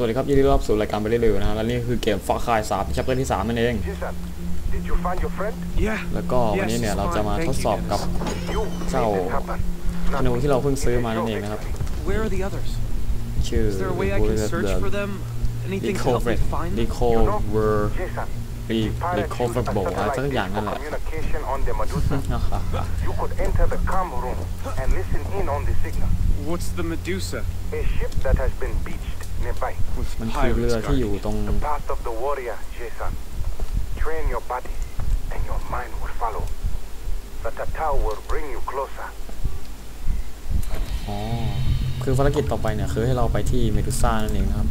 สวัสดีครับยินดีต้อนรับสู่รายการไปเรื่อยๆนะฮะและนี่คือเกมฟาคายสามชัปเตอร์ที่สามนั่นเอง Jason, did you find your friend? Yeah. แล้วก็วันนี้เนี่ยเราจะมาทดสอบกับ You So, made it happen. ธนูที่เราเพิ่งซื้อมานั่นเองนะครับ Where are the others? ชื่อ Is there a way I can search for them? Anything to help me find them? recover Jason, re the pirates used a recoverable อะไรสัก satellite อย่าง dish นั่น for แหละ communication on the Medusa. You could enter the com room and listen in on the signal. What's the Medusa? A ship that has been beached nearby. With มันคือเรือ pirates ที่อยู่ guarding ตรง The path of the warrior, Jason. Train your body and your mind will follow. The Tatao will bring you closer. อ๋อคือภารกิจต่อไปเนี่ยคือให้เราไปที่เมดูซ่านั่นเองนะครับ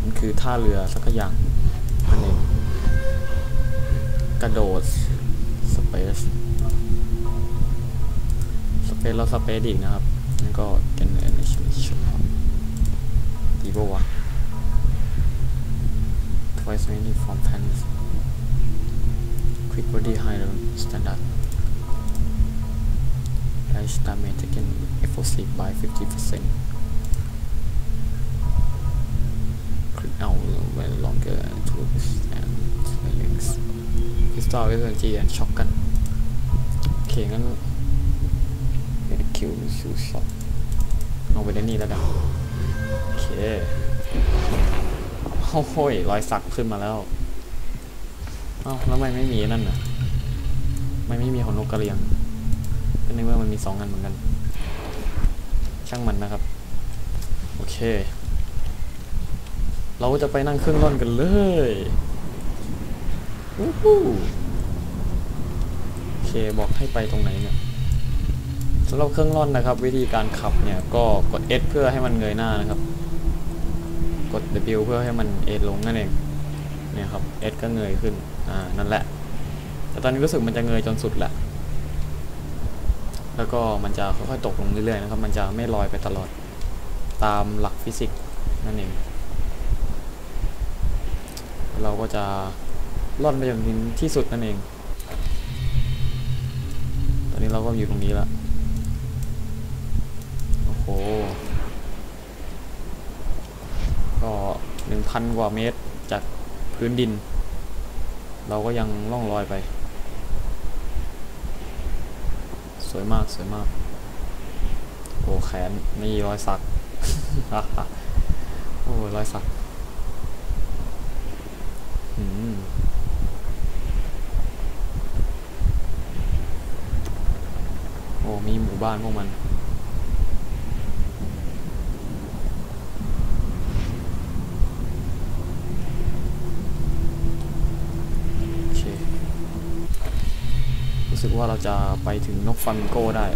มันคือท่าเรือสักอย่างนั่นเองกระโดดสเปซสเปซเราสเปซอีกนะครับนั่นก็เกนเอเนชั่นช็อต ดีป่าวะ twice many from pants quick body high standard Dash damage taken effective by 50% Click out when longer to and links Install SNG and shotgun โอเคงั้น Kill shoot shot เอาไปได้นี่แล้วกันโอ เคโอ้โหยรอยสักขึ้นมาแล้วเอ้าแล้วทำไมไม่มีนั่นน่ะไม่ไม่มีของนกกระเรียงก็ในเมื่อมันมีสองอันเหมือนกัน ช่างมันนะครับ โอเค เราจะไปนั่งเครื่องร่อนกันเลยวู้ฮู้โอเคบอกให้ไปตรงไหนเนี่ยสำหรับเครื่องร่อนนะครับ วิธีการขับเนี่ยก็กด S เพื่อให้มันเงยหน้านะครับ W เพื่อให้มันเอลงนั่นเองเนี่ยครับ S ก็เงยขึ้นอ่านั่นแหละ แต่ตอนนี้รู้สึกมันจะเงยจนสุดแหละ แล้วก็มันจะค่อยๆตกลงเรื่อยๆนะครับ มันจะไม่ลอยไปตลอดตามหลักฟิสิกส์นั่นเอง เราก็จะล่อนไปจนถึงที่สุดนั่นเอง ตอนนี้เราก็อยู่ตรงนี้แล้วโอ้โห ก็หนึ่งพันกว่าเมตรจากพื้นดิน เราก็ยังล่องลอยไป สวยมากสวยมาก โอ้แขนมีรอยสัก โอ้รอยสักอืมโอ้มีหมู่บ้านพวกมัน โอเค รู้สึก ว่าเราจะไปถึงนกฟามิงโก้ได้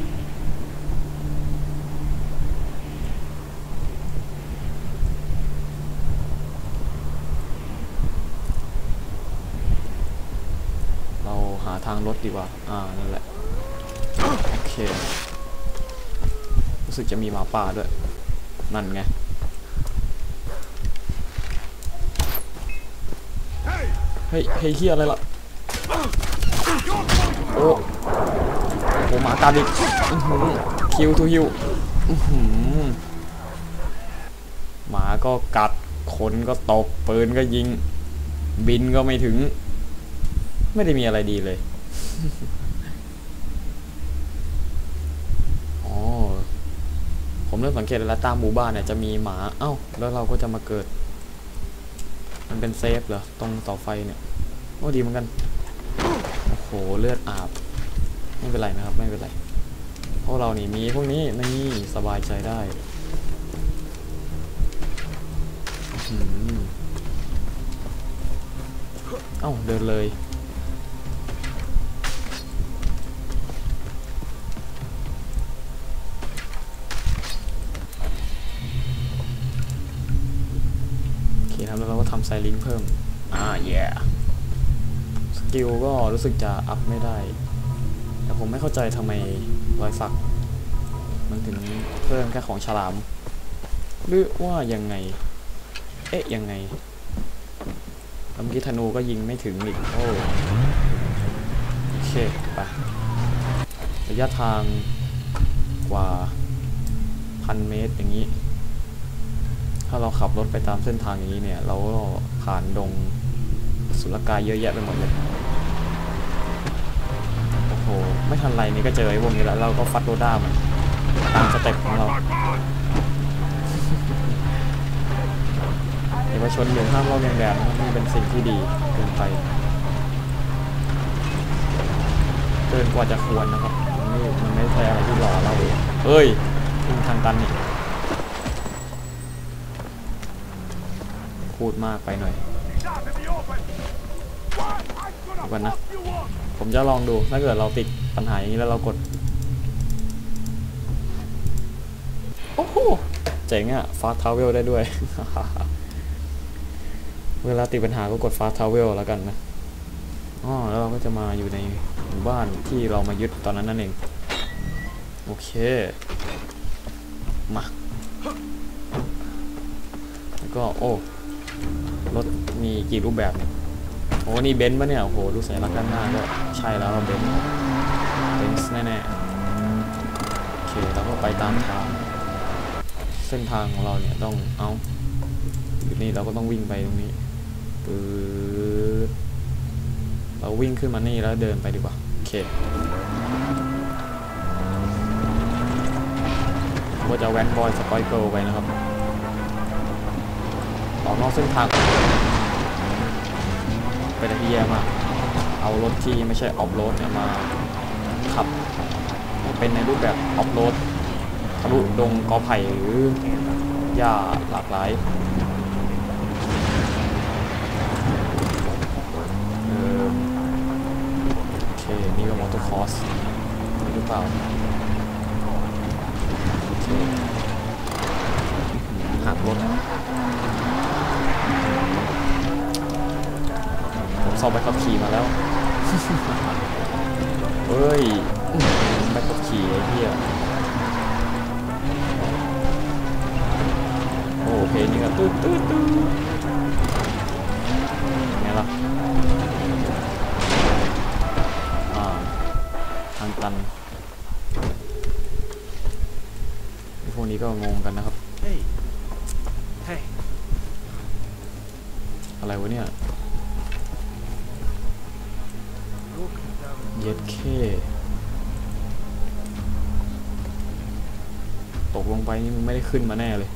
เราหาทางรถดีกว่า อ่า นั่นแหละ โอเค รู้สึกจะมีหมาป่าด้วย นั่นไง เฮ้ย เฮ้ยเฮียอะไรล่ะ โอ้ หมากัดอีกคิวทูฮิวหมาก็กัดคนก็ตบปืนก็ยิง บินก็ไม่ถึง ไม่ได้มีอะไรดีเลยอ๋อผมเริ่มสังเกตแล้วตามหมู่บ้านเนี่ยจะมีหมา เอ้า แล้วเราก็จะมาเกิด มันเป็นเซฟเหรอ ตรงเสาไฟเนี่ย โอ้ดีเหมือนกัน โอ้โห เลือดอาบ ไม่เป็นไรนะครับ ไม่เป็นไร เพราะเรานี่มีพวกนี้นี่สบายใจได้อื้อหือเอ้าเดินเลยโอเคครับแล้วเราก็ทำไซลิงเพิ่ม อ่าแย่สกิลก็รู้สึกจะอัพไม่ได้ แต่ผมไม่เข้าใจทำไมรอยสัก มันถึงเพิ่มแค่ของฉลาม หรือว่ายังไง เอ๊ะยังไงเมื่อกี้ธนูก็ยิงไม่ถึงอีกโอ้โอเคไประยะทางกว่าพันเมตรอย่างนี้ ถ้าเราขับรถไปตามเส้นทางอย่างนี้เนี่ย เราก็ผ่านดงสุลกายเยอะแยะไปหมดเลย ไม่ทันไรนี่ก็เจอไอ้พวกนี้แล้วเราก็ฟัดโรด้ามันตามสเต็ปของเราเอกชนหรือห้ามเล่าเรียงแบบนะครับนี่เป็นสิ่งที่ดีเกินไปเกินกว่าจะควรนะครับมันไม่มันไม่ใช่อะไรที่หล่อเราเฮ้ยทิงทางตันนี่พูดมากไปหน่อยเดี๋ยวก่อนนะ ผมจะลองดู ถ้าเกิดเราติดปัญหาอย่างนี้แล้วเรากด โอ้โห เจ๋งอะฟาสทาวเวลได้ด้วย เวลาติดปัญหาก็กดฟาสทาวเวลแล้วกันนะอ๋อแล้วเราก็จะมาอยู่ในหมู่บ้านที่เรามายึดตอนนั้นนั่นเอง โอเค มา แล้วก็โอ้ รถมีกี่รูปแบบเนี่ย โอ้นี่เบนซ์ปะเนี่ย โอ้โห ดูสัญลักษณ์ด้านหน้าก็ใช่แล้วเบนซ์เบนซ์แน่ๆ โอเค แล้วก็ไปตามทาง เส้นทางของเราเนี่ยต้อง เอาอยู่นี่เราก็ต้องวิ่งไปตรงนี้ปื๊ดเราวิ่งขึ้นมานี่แล้วเดินไปดีกว่า โอเคก็จะแวนบอยสปอยเกิลไปนะครับออกนอกเส้นทาง เป็นที่แย่มาก เอารถที่ไม่ใช่ออฟโรดเนี่ยมาขับ เป็นในรูปแบบออฟโรดทะลุดงกอไผ่หรือหญ้าหลากหลายเออโอเค นี่ก็มอเตอร์คอสหรือเปล่าหักรถ สอบใบขับขี่มาแล้วเฮ้ยใบขับขี่ไอ้เหี้ยโอ้เพลงนี้ก็ตืดตืดตืดไงล่ะอ่าทางตันพวกนี้ก็งงกันนะครับ ไปนี่มึงไม่ได้ขึ้นมาแน่เลย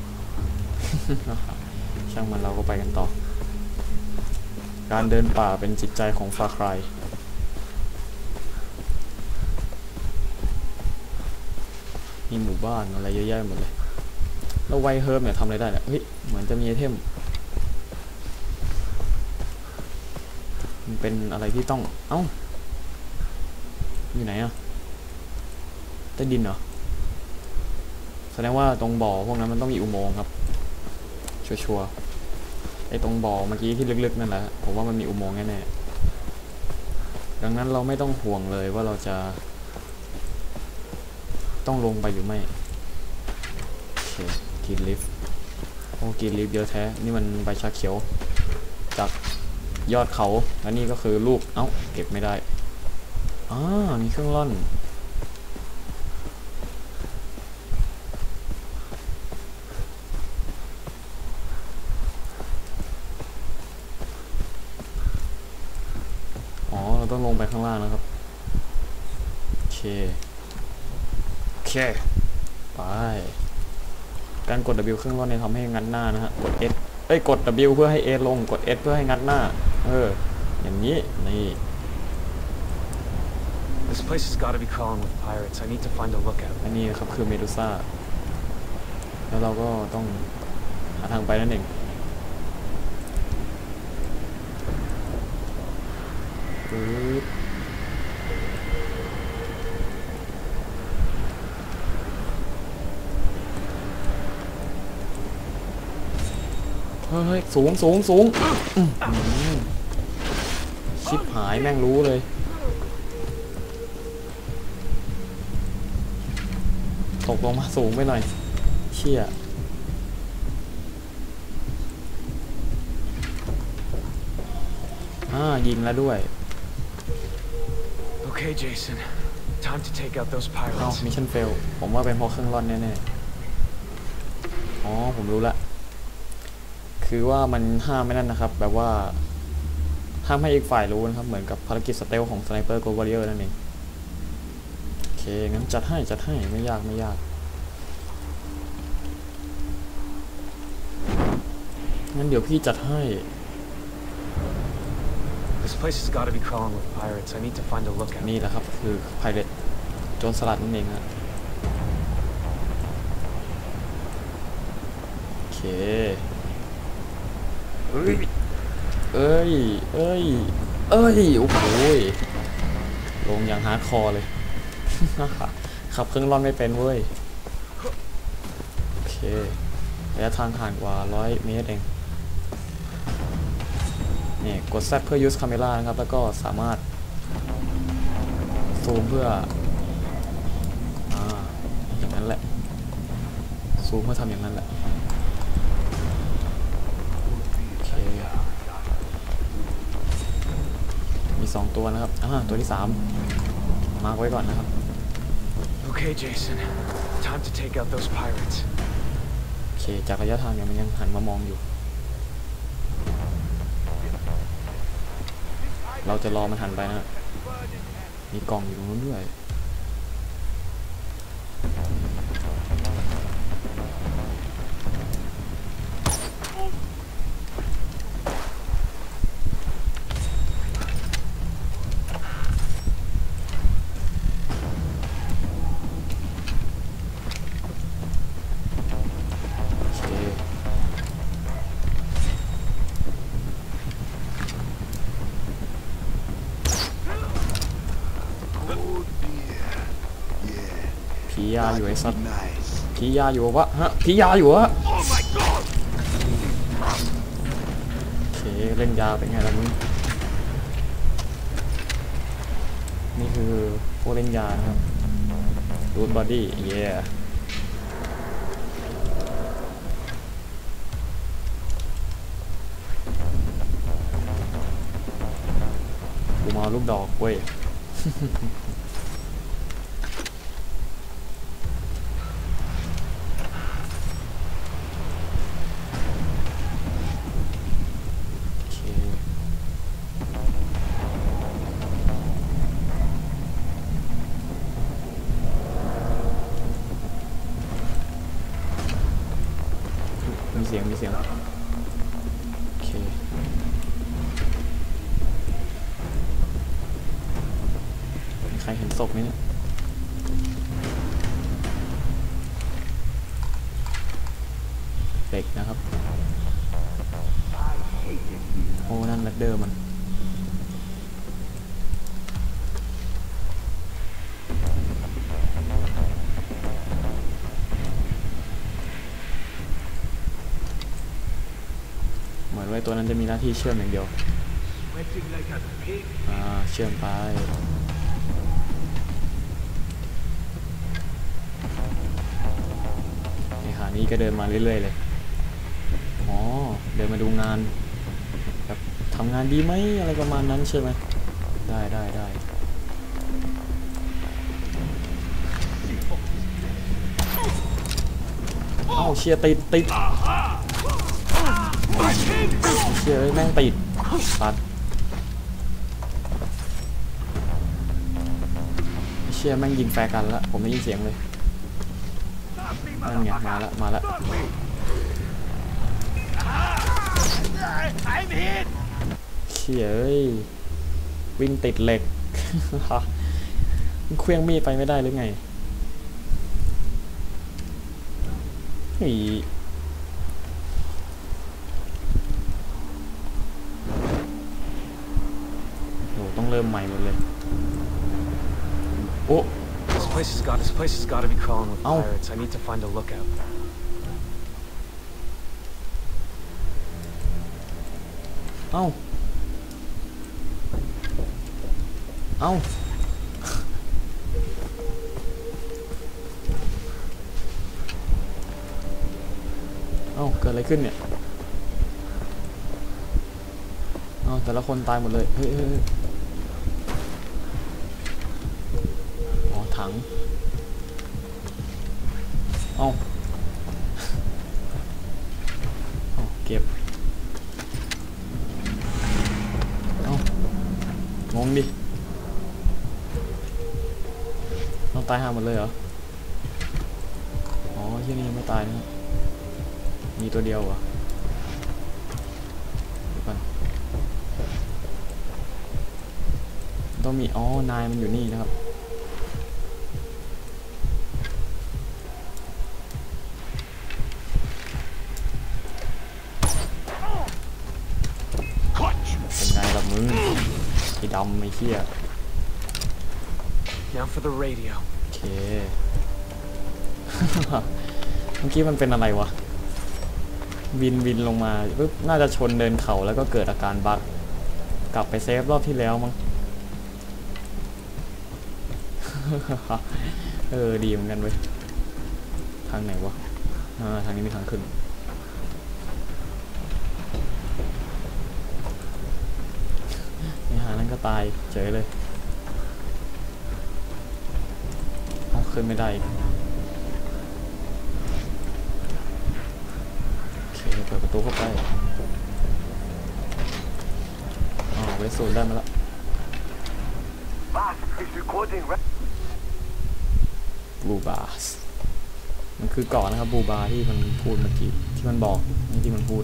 ช่างมันเราก็ไปกันต่อ การเดินป่าเป็นจิตใจของฟาครายมีหมู่บ้านอะไรเยอะแยะหมดเลย แล้วไวเฮิร์บเนี่ยทำอะไรได้เนี่ยเฮ้ย เหมือนจะมีไอเทม มันเป็นอะไรที่ต้อง เอ้า อยู่ไหนอะใต้ดินเหรอ ดงว่าตรงบ่อพวกนั้นมันต้องมีอุโมงค์ครับ ชัวร์ๆไอ้ตรงบ่อเมื่อกี้ที่ลึกๆนั่นแหละผมว่ามันมีอุโมงค์แน่ๆดังนั้นเราไม่ต้องห่วงเลยว่าเราจะ ต้องลงไปหรือไม่โอเคกรีนลิฟต์โอ้กรีนลิฟต์เยอะแท้นี่มันใบชาเขียว จากยอดเขาและนี่ก็คือลูกเอ้าเก็บไม่ได้อ่ามีเครื่องร่อน อ๋อ เรา ต้องลงไปข้างล่างนะครับ โอเค โอเค ไป การกด W เครื่องร่อนเนี่ยทำให้งัดหน้านะฮะ กด S เอ้ย กด W เพื่อให้ A ลง กด S เพื่อให้งัดหน้า เออ อย่างนี้ นี่ This place has got to be crawling with pirates. I need to find a lookout. อันนี้ครับคือเมดูซ่า แล้วเราก็ต้องหาทางไปนั่นเอง ปึ๊บเฮ้ยสูงสูงสูงชิบหายแม่งรู้เลยตกลงมาสูงไปหน่อยเชี่ยอ่ายิงแล้วด้วย Okay, Jason. Time to take out those เอ้า pirates. มิชชั่นเฟล ผมว่าเป็นเพราะเครื่องร่อนแน่ๆ อ๋อ ผมรู้ละ คือว่ามันห้ามไม่นั่นนะครับ แบบว่า ห้ามให้อีกฝ่ายรู้นะครับ เหมือนกับภารกิจสเตลของสไนเปอร์โกลวอริเออร์นั่นเอง โอเค งั้นจัดให้ จัดให้ ไม่ยาก ไม่ยาก งั้นเดี๋ยวพี่จัดให้ This place has got to be crawling with pirates. I need to find a lookout. นี่แหละครับคือไพเรตโจรสลัดนั่นเองฮะโอเคเอ้ยเอ้ยเอ้ยเอ้ยโอ้โหลงอย่างฮาร์ดคอร์เลย ขับเครื่องร่อนไม่เป็นเว้ย โอเคระยะทางห่างกว่า 100 เมตรเอง นี่กด Z เพื่อ use camera นะครับ แล้วก็สามารถซูมเพื่ออ่าอย่างนั้นแหละ ซูมเพื่อทำอย่างนั้นแหละโอเคมีสองตัวนะครับอ่าตัวที่สามมาร์กไว้ก่อนนะครับ Okay, Jason. Time to take out those pirates. โอเค จากระยะทางเนี่ยมันยังหันมามองอยู่ เราจะรอมันหันไปนะมีกล่องอยู่ตรงนู้นด้วย อยู่ไอ้สัตว์ผียาอยู่วะฮะผียาอยู่วะโอเคเล่นยาเป็นไงล่ะมึงนี่คือพวกเล่นยาครับรูทบอดี้เย่กูมาลูกดอกเว้ย เด็กนะครับ โอ้ นั่นแรดเดอร์มันเหมือนว่าไอ้ตัวนั้นจะมีหน้าที่เชื่อมอย่างเดียว อ่า เชื่อมไปนี่ค่ะนี่ก็เดินมาเรื่อยๆเลย เดินมาดูงานแบบทำงานดีไหมอะไรประมาณนั้นใช่ไหมได้ได้ได้เอ้าเชียร์ติดติดเชียร์เอ้ยแม่งติดปัดเชียร์แม่งยิงแฟร์กันละผมได้ยินเสียงเลยนั่นไงมาละมาละ เชียร์เอ้ยวิ่งติดเหล็กมันเคลื่องมีดไปไม่ได้หรือไงเฮ้ยโหต้องเริ่มใหม่หมดเลย โอ้ This place has got this place has got to be crawling with Ow. pirates. I need to find a lookout. เอ้าเอ้าเอ้าเกิดอะไรขึ้นเนี่ย เอ้าแต่ละคนตายหมดเลย เฮ้ยเฮ้ยเฮ้ยอ๋อถัง ตายห่าหมดเลยเหรอ อ๋อที่นี่ยังไม่ตายนะมีตัวเดียวเหรอเดี๋ยวก่อนต้องมี อ๋อ นายมันอยู่นี่นะครับ เป็นไงล่ะมึงไอ้ดำไอ้เหี้ย Now for the radio. เคเมื่อกี้มันเป็นอะไรวะ บินบินลงมาปุ๊บน่าจะชนเดินเขาแล้วก็เกิดอาการบั๊กกลับไปเซฟรอบที่แล้วมั้ง เออ ดีเหมือนกันเว้ย ทางไหนวะอ่าทางนี้มีทางขึ้นนี่หานั่นก็ตายเฉยเลย ขึ้นไม่ได้โอเคเปิดประตูเข้าไปอ๋อเวสซูนได้มาแล้วบูบาสมันคือเก่อนนะครับบูบาที่มันพูดเมื่อกี้ที่มันบอกนี่ที่มันพูด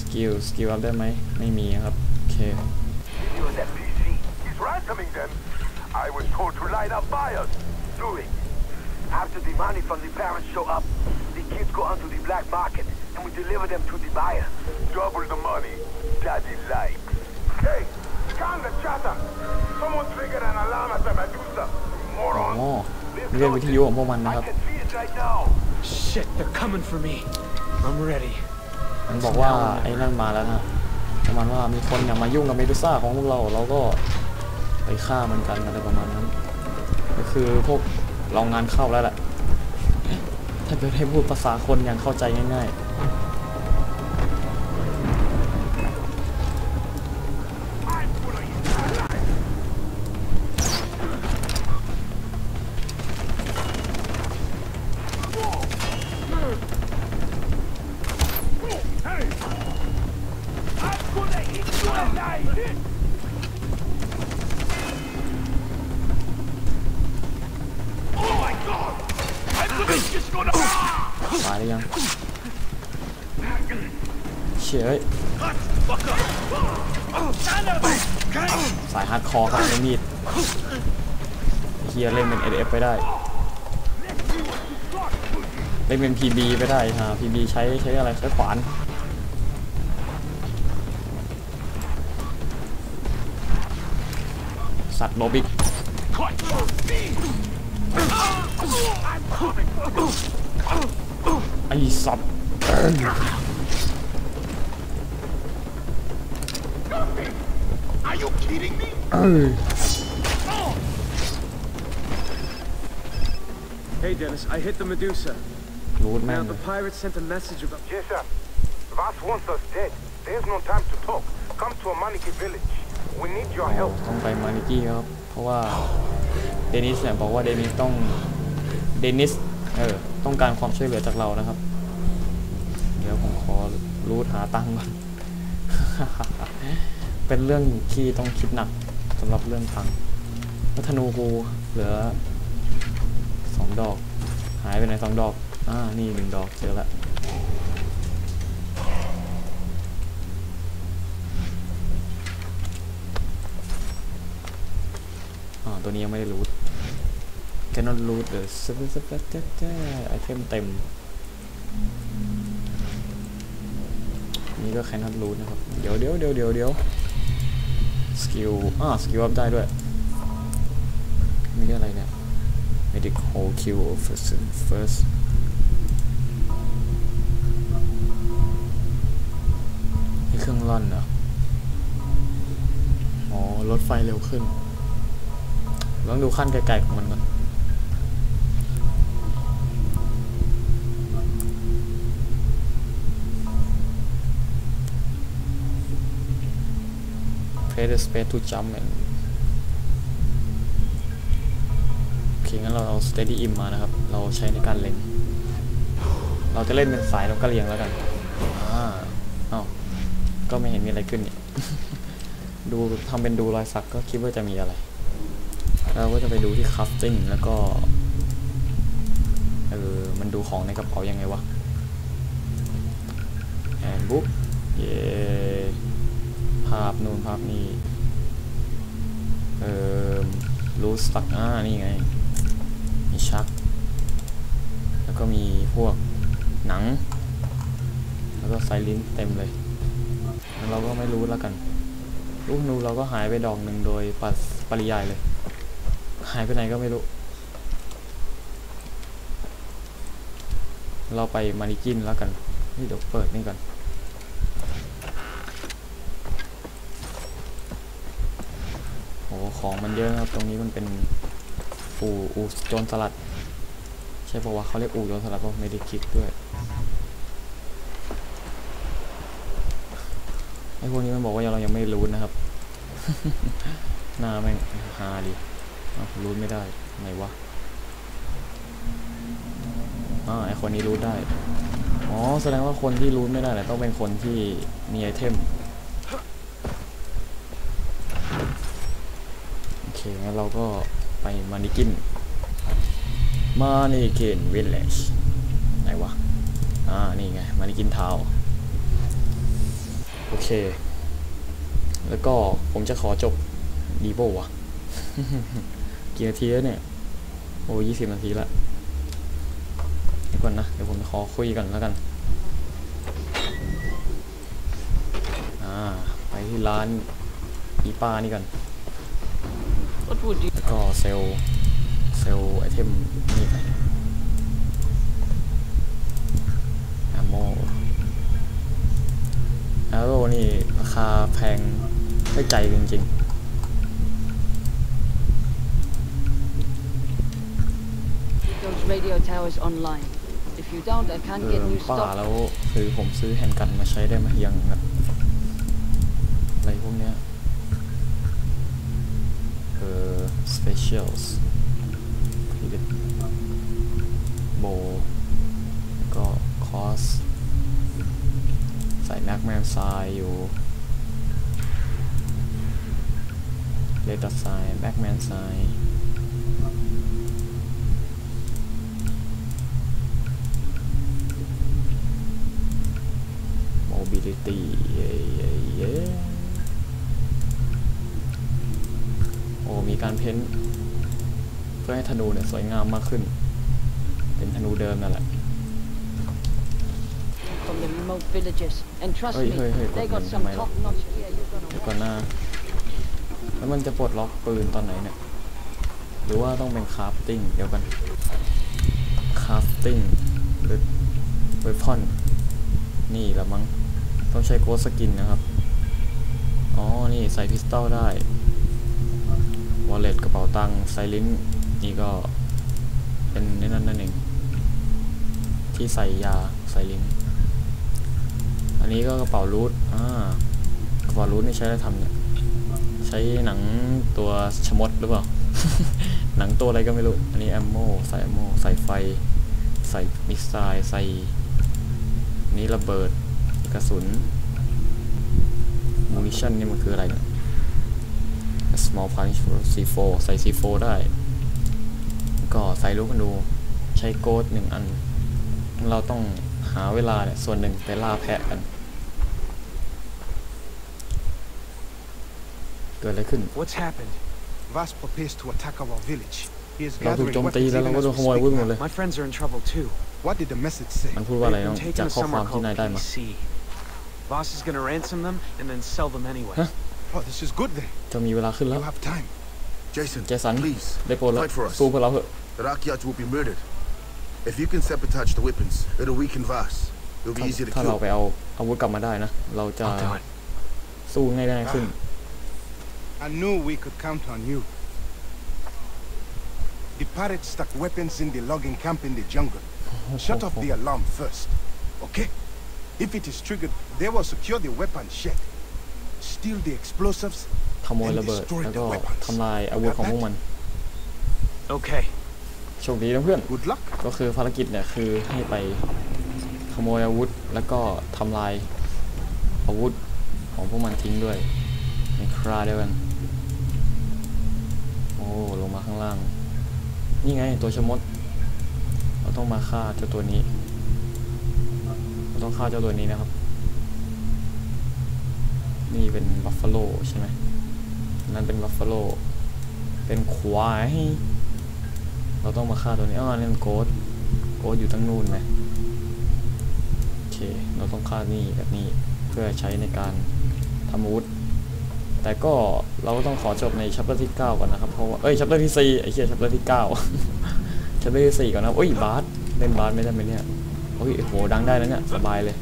สกิลสกิลอัพได้ไหมไม่มีครับโอเค I was told to light up fires. Do it. After the money from the parents show up, the kids go onto the black market and we deliver them to the buyer. Double the money. Daddy likes. Hey, calm the chatter. Someone triggered an alarm at the Medusa. อ๋อ Moron. เรียกวิทยุของพวกมันนะครับ I can see it right now. Shit, they're coming for me. I'm ready. มันบอกว่าไอ้นั่นมาแล้วนะประมาณว่ามีคนอยากมายุ่งกับเมดูซ่าของพวกเราเราก็ไปฆ่ามันกันอะไรประมาณนั้น ก็คือพวกเรางานเข้าแล้วแหละถ้าเกิดให้พูดภาษาคนอย่างเข้าใจง่ายๆ สายฮาร์ดคอร์ครับไอ้มีดเฮียเล่นเป็น SF ไปได้ เล่นเป็น PB ไปได้ฮะ PB ใช้ใช้อะไรใช้ขวานสัตว์โลบิกไอ้สัตว์ kidding me? เออ Hey, Dennis, I hit the Medusa. รูดแม่ง Now, เล the ย pirate sent a message about. Yes, sir. Voss wants us dead. There's no time to talk. Come to a Maniki village. We need your เรา help. ต้องไปมานิกี้ครับเพราะว่าเดนิสเนี่ยบอกว่าเดนิสต้องเดนิสเออต้องการความช่วยเหลือจากเรานะครับ เดี๋ยวผมขอรูดหาตังค์ก่อน เป็นเรื่องที่ต้องคิดหนักสำหรับเรื่องตังแล้วธนูกูเหลือสองดอก หายไปไหนสองดอก อ่า นี่หนึ่งดอกเจอละอ่าตัวนี้ยังไม่ได้รูท cannot root the ไอเทมเต็ม นี่ก็ cannot root นะครับ เดี๋ยวเดี๋ยวเดี๋ยวเดี๋ยวเดี๋ยว สกิลอ่าสกิลอัพได้ด้วยมีเรื่องอะไรเนี่ย medic hold kill first first นี่เครื่องร่อนเหรออ๋อรถไฟเร็วขึ้นลองดูขั้นไกลๆของมันก่อน press the space to jump and โอเคงั้นเราเอา steady im มานะครับ เราใช้ในการเล็งเราจะเล่นเป็นสายแล้วก็เรียงแล้วกันอ่าเอ้าก็ไม่เห็นมีอะไรขึ้นนี่ยดูทำเป็นดูรอยสักก็คิดว่าจะมีอะไร เราก็จะไปดูที่คัฟติ้งแล้วก็ เออ มันดูของในกระเป๋ายังไงวะแอนบุ๊กเย่ ภาพนู่นภาพนี้เออรูสตักอ่านี่ไง มีชัก แล้วก็มีพวกหนัง แล้วก็ไซลินเต็มเลย เราก็ไม่รู้แล้วกัน ลูกนูเราก็หายไปดอกหนึ่งโดยปัสปริยายเลย หายไปไหนก็ไม่รู้ เราไปมานิกินแล้วกันนี่เดี๋ยวเปิดนี่ก่อน โห ของมันเยอะครับ ตรงนี้มันเป็นอู่อู่โจรสลัด ใช่ปะวะเขาเรียกอู่โจรสลัดเพราะไม่ได้คิดด้วยไอ้พวกนี้มันบอกว่าเรายังไม่รู้นะครับ หน้าแม่งฮาดิรู้ไม่ได้ไหนวะอ่าไอคนนี้รู้ได้ อ๋อ แสดงว่าคนที่รู้ไม่ได้ต้องเป็นคนที่มีไอเทม โอ เคงั้นเราก็ไปมานิกินมานิกินวิลเลจไหนวะ อ่า นี่ไง มานิกินทาวโอเค แล้วก็ผมจะขอจบดีโบวะกี่นาทีแล้วเนี่ย โอ้ยี่สิบนาทีละเดี๋ยวก่อนนะ เดี๋ยวผมขอคุยกันแล้วกัน อ่า ไปที่ร้านอีป้านี่กัน What would you แล้วก็เซลล์เซลล์ไอเทมนี่ไปแอมโมแอโร่นี่ราคาแพงได้ใจจริง those radio towers online. If you don't, I ๆ can't เอ get อ new ป้า stock. แล้วคือผมซื้อแฮนด์กันมาใช้ได้ไหมยังแบบอะไรพวกเนี้ย อ specials โบก็คอส ใส่แม็กแมนไซอยู่เลตัสไซแบ็กแมนไซโมบิลิตี้เย้เย้เย้โอ้ มีการเพ้นท์เพื่อให้ธนูเนี่ยสวยงามมากขึ้น เป็นธนูเดิมนั่นแหละ From the remote villages. And trust Oi, me, oi, oi, they got got me, some my lord. top-notch gear you're เดี๋ยว gonna ก่อนหน้าแล้วมันจะปลดล็อกปืนตอนไหนเนี่ย หรือว่าต้องเป็นคราฟติ้ง เดี๋ยวกัน คราฟติ้งหรือเวพอน นี่แหละมั้ง ต้องใช้โกสกินนะครับ อ๋อ นี่ใส่พิสตอลได้ วอลเล็ตกระเป๋าตังค์ไซลินนี่ก็เป็นในนั้นนั่นเองที่ใส่ยาไซลินอันนี้ก็กระเป๋ารูทอ่ากระเป๋ารูทนี่ใช้อะไรทำเนี่ย ใช้หนังตัวชมดหรือเปล่า หนังตัวอะไรก็ไม่รู้ อันนี้แอมโมใส่แอมโมใส่ไฟ ใส่มิสไซล์ใส่ นี่ระเบิดกระสุนมูนิชั่นนี่มันคืออะไรเนี่ย small punch C4 ใส่ C4 ได้ ก็ใส่ลูกธนูใช้โกดหนึ่งอัน เราต้องหาเวลาเนี่ยส่วนหนึ่งไปล่าแพะกัน เกิดอะไรขึ้น What's happened? Vas prepares to attack our village. He is เราถูก gathering โจมตี weapons แล้วเรา even ก็ as โด we นขโมย speak วุ้นหมด now. เลย My friends are in trouble too. What did the message say? มันพูดว่าอะไร They've นะ been taken จาก to ข้อความ somewhere ที่ called นายได้มา PC. Boss is gonna ransom them and then sell them anyway. Huh? Oh, this is good then. จะมีเวลาขึ้นแล้ว You have time. Jason, เจสัน please, ได้โปรดแล้ว fight for us. สู้เพื่อเราเถอะ The Rakyat will be murdered. If you can sabotage the weapons, it'll weaken Vas. It'll ถ้า be easier to ถ้าเรา kill. ไปเอาอาวุธกลับมาได้นะ เราจะ I'll do it. สู้ง่ายๆขึ้น I knew we could count on you. The pirates stuck weapons in the logging camp in the jungle. Shut off the alarm first, okay? If it is triggered, they will secure the weapon shed. Steal the explosives. ขโมยระเบิดแล้วก็ทำลายอาวุธของพวกมัน Okay. โชคดีนะเพื่อน Good luck. ก็คือภารกิจเนี่ยคือให้ไปขโมยอาวุธแล้วก็ทำลายอาวุธของพวกมันทิ้งด้วยในคราเดียวกันโอ้ลงมาข้างล่าง นี่ไงตัวชะมด เราต้องมาฆ่าเจ้าตัวนี้ เราต้องฆ่าเจ้าตัวนี้นะครับ นี่เป็นบัฟฟาโลใช่ไหมนั่นเป็นบัฟฟาโลเป็นควาย เราต้องมาฆ่าตัวนี้อ๋อนี่มันโกดโกดอยู่ตั้งนู่นนะโอเค เราต้องฆ่านี่แบบนี้เพื่อใช้ในการทำอาวุธแต่ก็เราก็ต้องขอจบในชัปเตอร์ที่ 9 ก่อนนะครับ เพราะว่าเอ้ยชัปเตอร์ที่ 4 ไอ้เหี้ยชัปเตอร์ที่ 9 ชัปเตอร์ที่ 4 ก่อนนะครับโอ้ยบาสเล่นบาสไม่ได้ไหมเนี่ยโอ้ยโหดังได้แล้วเนี่ยสบายเลย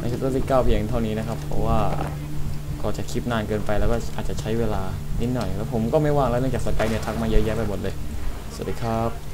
ในชัปเตอร์ที่9เพียงเท่านี้นะครับ เพราะว่าก็จะคลิปนานเกินไปแล้วก็อาจจะใช้เวลานิดหน่อย แล้วผมก็ไม่ว่างแล้วเนื่องจากสกายเนี่ยทักมาเยอะแยะไปหมดเลย สวัสดีครับ